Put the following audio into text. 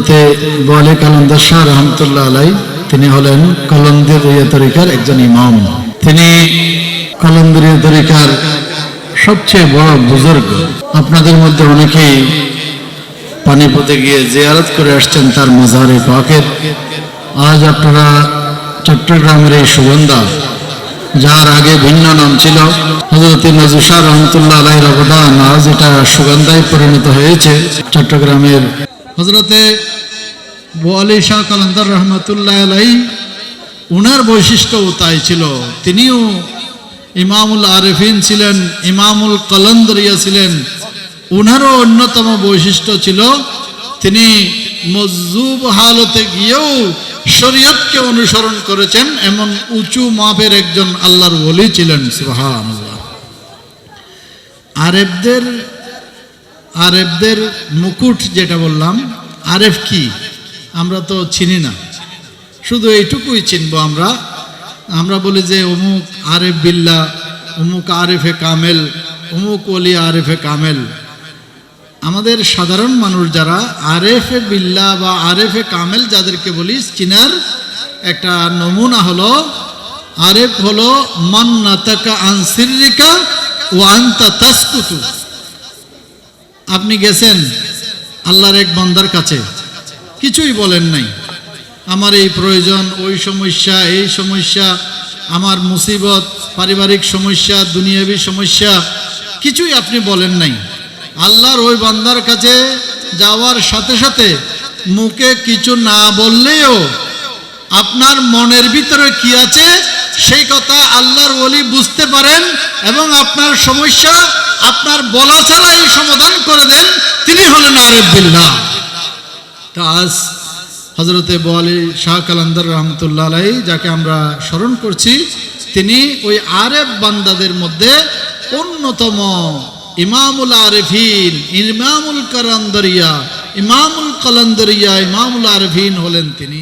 হজরতে বোয়ালি কালন্দার শাহ রহমতুল্লাহ আলাই তিনি হলেন কলন্দিরিয়া তরিকার একজন ইমাম। তিনি কলন্দিরিয়া তরিকার সবচেয়ে বড় বুজুর্গ। আপনাদের মধ্যে অনেকেই পানিপথে গিয়ে জিয়ারত করে আসছেন তার মজারে পাকের। আজ আপনারা চট্টগ্রামের এই সুগন্ধা, যার আগে ভিন্ন নাম ছিল হজরত নজুশা রহমতুল্লাহ আলাইর অবদান, আজ এটা সুগন্ধায় পরিণত হয়েছে। চট্টগ্রামের হজরতে বোয়ালি শাহ কালান্দার রহমতুল্লাহ আলাই উনার বৈশিষ্ট্যও তাই ছিল। তিনিও ইমামুল আরেফিন ছিলেন, ইমামুল কলন্দরিয়া ছিলেন। উনারও অন্যতম বৈশিষ্ট্য ছিল, তিনি মজুব হালতে গিয়েও শরীয়তকে অনুসরণ করেছেন, এমন উঁচু মাপের একজন আল্লাহর ওলি ছিলেন, সুবহানাল্লাহ। আরেবদের আরেবদের মুকুট যেটা বললাম, আরেফ কি? আমরা তো চিনি না। শুধু এইটুকুই চিনব আমরা। আমরা বলি যে অমুক আরেফ বিল্লা, অমুক আরেফে কামেল, অমুক অলি আরেফে কামেল। আমাদের সাধারণ মানুষ যারা আরেফে বিল্লা বা আরেফে কামেল যাদেরকে বলি চিনার একটা নমুনা হলো, আরেফ হলো মান্নাতাকা আনসিরিকা ও আন্তা তাসকুতু। আপনি গেছেন আল্লাহর এক বন্দার কাছে। কিছুই বলেন নাই। আমার এই প্রয়োজন, ওই সমস্যা, এই সমস্যা, আমার মুসিবত, পারিবারিক সমস্যা, দুনিয়াবী সমস্যা, কিছুই আপনি বলেন নাই। আল্লাহর ওই বান্দার কাছে যাওয়ার সাথে সাথে মুখে কিছু না বললেও আপনার মনের ভিতরে কি আছে, সেই কথা আল্লাহর ওলি বুঝতে পারেন এবং আপনার সমস্যা আপনার বলা ছাড়াই সমাধান করে দেন তিনি হলেন আরেফ বিল্লাহ তা আজ হজরতে বোয়ালি শাহ কালান্দার রহমতুল্লাহ যাকে আমরা স্মরণ করছি, তিনি ওই আরেফ বান্দাদের মধ্যে অন্যতম ইমামুল আরেফিন, ইমামুল কালান্দরিয়া ইমামুল কালান্দরিয়া, ইমামুল আরেফিন হলেন তিনি।